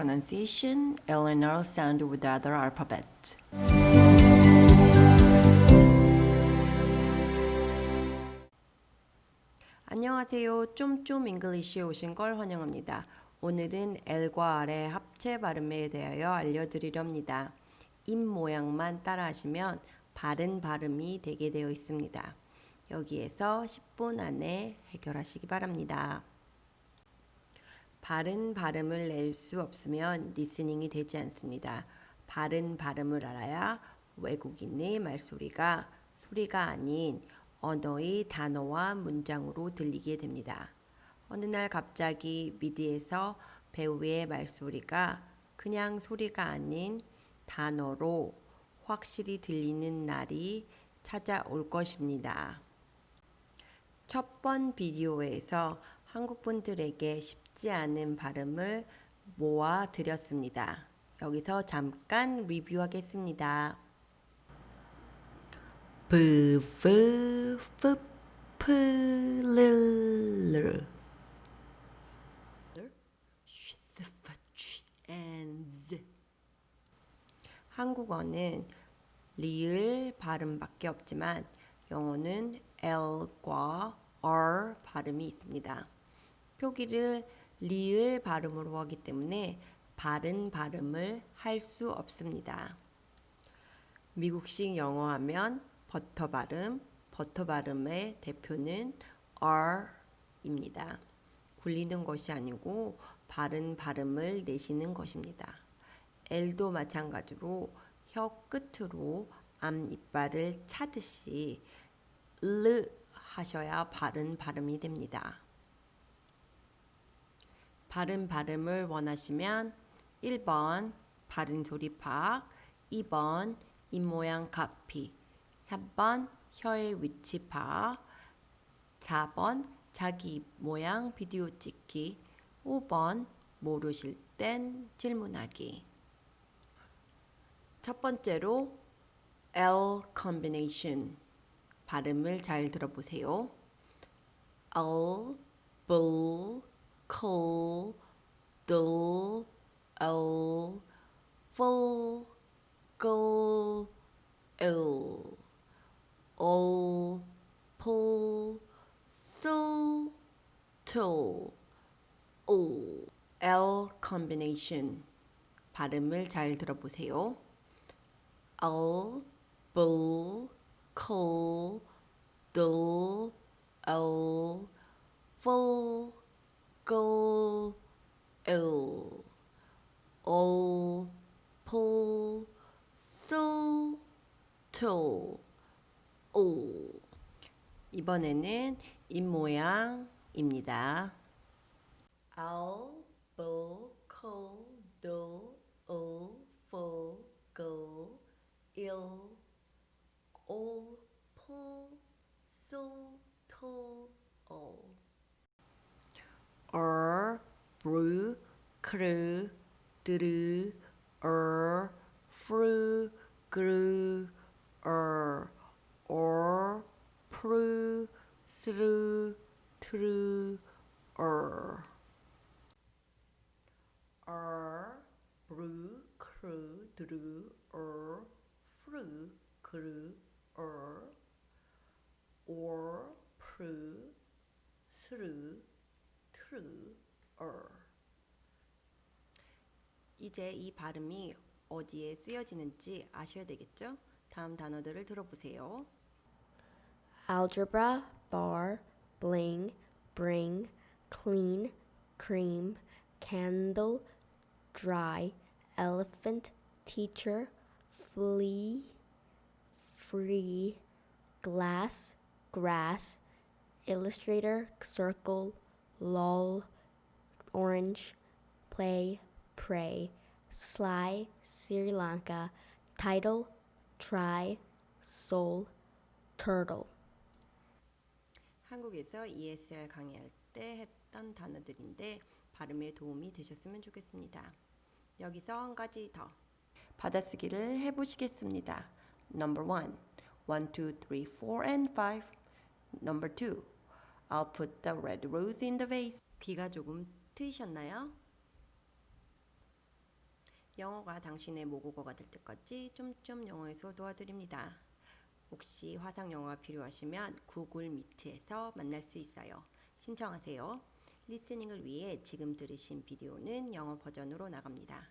pronunciation, Eleanor sound with other alphabet. 안녕하세요. 쫌쫌 잉글리시에 오신 걸 환영합니다. 오늘은 L과 R의 합체 발음에 대하여 알려드리렵니다. 입 모양만 따라하시면 바른 발음이 되게 되어 있습니다. 여기에서 10분 안에 해결하시기 바랍니다. 바른 발음을 낼 수 없으면 리스닝이 되지 않습니다. 바른 발음을 알아야 외국인의 말소리가 소리가 아닌 언어의 단어와 문장으로 들리게 됩니다. 어느 날 갑자기 미디에서 배우의 말소리가 그냥 소리가 아닌 단어로 확실히 들리는 날이 찾아올 것입니다. 첫 번 비디오에서 한국 분들에게 쉽지 않은 발음을 모아 드렸습니다. 여기서 잠깐 리뷰하겠습니다. 한국어는 리을 발음밖에 없지만 영어는 L과 R 발음이 있습니다. 표기를 리을 발음으로 하기 때문에 바른 발음을 할 수 없습니다. 미국식 영어 하면 버터 발음, 버터 발음의 대표는 R입니다. 굴리는 것이 아니고 바른 발음을 내시는 것입니다. L도 마찬가지로 혀 끝으로 앞 이빨을 차듯이 르 하셔야 바른 발음이 됩니다. 바른 발음을 원하시면 1번 바른 소리 파악, 2번 입모양 카피, 3번 혀의 위치 파악, 4번 자기 입 모양 비디오 찍기, 5번 모르실 땐 질문하기. 첫 번째로 L combination 발음을 잘 들어보세요. L, bull, coal, dull, L, full, go, L, all, pull, so, till, all. L combination 발음을 잘 들어보세요. L, bull, coal, dull, L, full, go, L, all, pull, so, till, all. 이번에는 입 모양입니다. L, bull, coal, brew, crew, do, er, fru, grew, er, or, pru, through, through, er. Er, brew, crew, do, er, fru, grew, er, or, pru, through, through, 이제 이 발음이 어디에 쓰여지는지 아셔야 되겠죠? 다음 단어들을 들어보세요. algebra, bar, bling, bring, clean, cream, candle, dry, elephant, teacher, flea, free, glass, grass, illustrator, circle, lol, orange, play, pray, sly, Sri Lanka, title, try, soul, turtle. 한국에서 ESL 강의할 때 했던 단어들인데 발음에 도움이 되셨으면 좋겠습니다. 여기서 한 가지 더 받아쓰기를 해보시겠습니다. Number one, one, two, three, four, and five. Number two, I'll put the red rose in the vase. 귀가 조금 트이셨나요? 영어가 당신의 모국어가 될 때까지 좀좀 영어에서 도와드립니다. 혹시 화상 영어가 필요하시면 구글 미트에서 만날 수 있어요. 신청하세요. 리스닝을 위해 지금 들으신 비디오는 영어 버전으로 나갑니다.